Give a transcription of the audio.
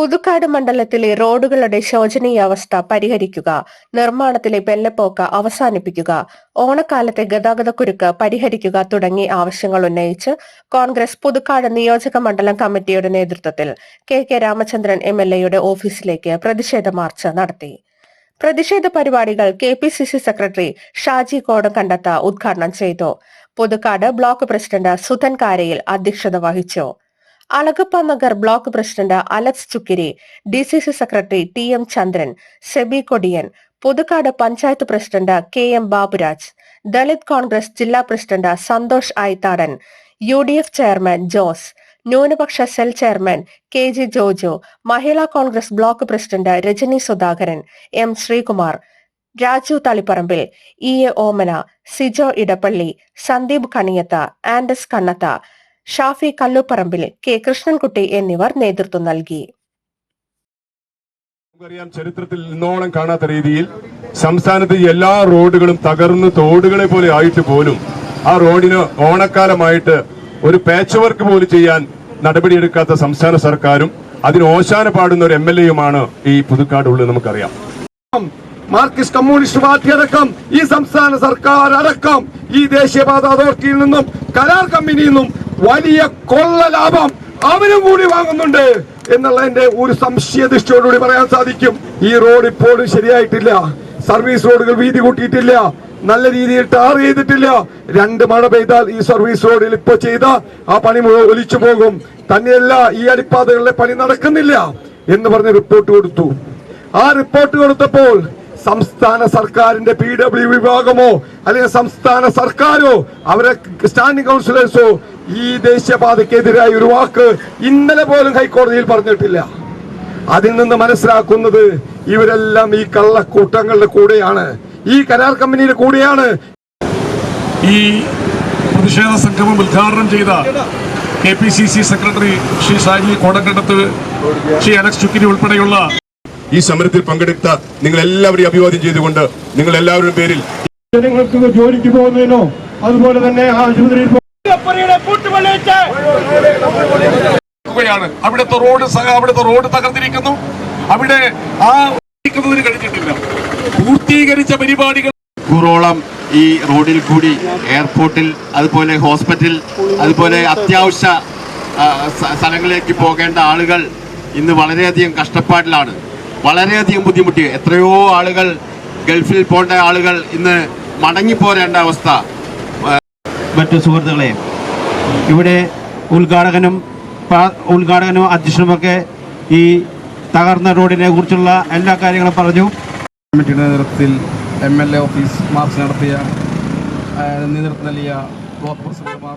പുതുക്കാട് മണ്ഡലത്തിലെ റോഡുകളുടെ ശോചനീയാവസ്ഥ പരിഹരിക്കുക നിർമ്മാണത്തിലെ വെള്ളപ്പോക്ക് അവസാനിപ്പിക്കുക ഓണക്കാലത്തെ ഗതാഗതക്കുരുക്ക് പരിഹരിക്കുക തുടങ്ങിയ ആവശ്യങ്ങൾ ഉന്നയിച്ച് കോൺഗ്രസ് പുതുക്കാട് നിയോജക മണ്ഡലം കമ്മിറ്റിയുടെ നേതൃത്വത്തിൽ K K Ramachandran M L എയുടെ ഓഫീസിലേക്ക് പ്രതിഷേധ മാർച്ച് നടത്തി. പ്രതിഷേധ പരിപാടികൾ K P C C secretary Shaji Kodakandath ഉദ്ഘാടനം ചെയ്തു. പുതുക്കാട് ബ്ലോക്ക് പ്രസിഡന്റ് സുധൻ കാരയിൽ അധ്യക്ഷത വഹിച്ചു. Alagappa Nagar block president Alex Chukkiri D C C secretary T M Chandran Seby Kodiyan Puthukkad panchayat president K M Baburaj Dalit Congress ജില്ലാ president Santhosh Aithadan U D F chairman Jose ന്യൂനപക്ഷ cell chairman K G Jojo Mahila Congress block president Rajani Sudhakaran M Sreekumar Raju Thalipparambil E A Omana Sijo Edappally Sandeep Kaniyath ആൻഡസ് Kannath Shafi Kalluparambil K. Krishnankutty എന്നിവർ നേതൃത്വം നൽകി. നമുക്കറിയാം ചരിത്രത്തിൽ ഇന്നോളം കാണാത്ത രീതിയിൽ സംസ്ഥാനത്ത് എല്ലാ റോഡുകളും തകർന്ന് തോടുകളെ പോലെ ആയിട്ട് പോലും ആ റോഡിന് ഓണക്കാലമായിട്ട് ഒരു പാച്ച് വർക്ക് പോലും ചെയ്യാൻ നടപടിയെടുക്കാത്ത സംസ്ഥാന സർക്കാരും അതിന് ഓശാന പാടുന്ന ഒരു എം എൽ എയുമാണ് ഈ പുതുക്കാടുള്ളത് നമുക്കറിയാം. മാർക്സിസ്റ്റ് കമ്മ്യൂണിസ്റ്റ് പാർട്ടി അടക്കം ഈ സംസ്ഥാന സർക്കാർ അടക്കം ഈ ദേശീയപാത അതോറിറ്റിയിൽ നിന്നും കരാർ കമ്പനിയിൽ നിന്നും വലിയ കൊള്ള ലാഭം അവരും കൂടി വാങ്ങുന്നുണ്ട് എന്നുള്ള എന്നുള്ളതിന്റെ ഒരു സംശയദൃഷ്ടിയോടുകൂടി പറയാൻ സാധിക്കും. ഈ റോഡ് ഇപ്പോഴും ശരിയായിട്ടില്ല. സർവീസ് റോഡുകൾ വീതി കൂട്ടിയിട്ടില്ല. നല്ല രീതിയിൽ ടാർ ചെയ്തിട്ടില്ല. രണ്ട് മഴ പെയ്താൽ ഈ സർവീസ് റോഡിൽ ഇപ്പൊ ചെയ്ത ആ പണി ഒലിച്ചു പോകും. തന്നെയല്ല ഈ അടിപ്പാതകളിലെ പണി നടക്കുന്നില്ല എന്ന് പറഞ്ഞ് റിപ്പോർട്ട് കൊടുത്തു. ആ റിപ്പോർട്ട് കൊടുത്തപ്പോൾ സംസ്ഥാന സർക്കാരിന്റെ പി ഡബ്ല്യു വിഭാഗമോ അല്ലെങ്കിൽ സംസ്ഥാന സർക്കാരോ അവരെ സ്റ്റാൻഡിംഗ് കൗൺസിലേഴ്സോ ഈ ദേശീയപാതയ്ക്കെതിരായ ഒരു വാക്ക് ഇന്നലെ പോലും ഹൈക്കോടതിയിൽ പറഞ്ഞിട്ടില്ല. അതിൽ നിന്ന് മനസ്സിലാക്കുന്നത് ഇവരെല്ലാം ഈ കള്ളക്കൂട്ടങ്ങളുടെ കൂടെയാണ്. ഈ കരാർ കമ്പനിയുടെ കൂടെയാണ്. ഈ പ്രതിഷേധ സംഗമം ഉദ്ഘാടനം ചെയ്ത K P C C secretary Shri Saji Kodakandath Shri Alex Chukkiri ഉൾപ്പെടെയുള്ള ഈ സമരത്തിൽ പങ്കെടുത്ത നിങ്ങൾ എല്ലാവരെയും അഭിവാദ്യം ചെയ്തുകൊണ്ട് നിങ്ങൾ എല്ലാവരുടെ പേരിൽ ജനങ്ങൾക്ക് ജോലിക്ക് പോകുന്നതിനോ അതുപോലെ തന്നെ ആശുപത്രിയിൽ അവിടുത്തെ റോഡ് സഹ- അവിടുത്തെ റോഡ് തകർന്നിരിക്കുന്നു. അവിടെ ആ കഴിഞ്ഞിട്ടില്ല. പൂർത്തീകരിച്ച പരിപാടികൾ നൂറോളം ഈ റോഡിൽ കൂടി എയർപോർട്ടിൽ അതുപോലെ ഹോസ്പിറ്റൽ അതുപോലെ അത്യാവശ്യ സ്ഥലങ്ങളിലേക്ക് പോകേണ്ട ആളുകൾ ഇന്ന് വളരെയധികം കഷ്ടപ്പാടിലാണ്. വളരെയധികം ബുദ്ധിമുട്ടി. എത്രയോ ആളുകൾ ഗൾഫിൽ പോകേണ്ട ആളുകൾ ഇന്ന് മടങ്ങിപ്പോരേണ്ട അവസ്ഥ. മറ്റു സുഹൃത്തുക്കളെ ഇവിടെ ഉദ്ഘാടകനും ഉദ്ഘാടകനും അധ്യക്ഷനുമൊക്കെ ഈ തകർന്ന റോഡിനെ കുറിച്ചുള്ള എല്ലാ കാര്യങ്ങളും പറഞ്ഞു. കമ്മിറ്റിയുടെ നേതൃത്വത്തിൽ M L A office march നടത്തിയ നേതൃത്വം നൽകിയ ബ്ലോക്ക് പ്രസിഡന്റുമാർ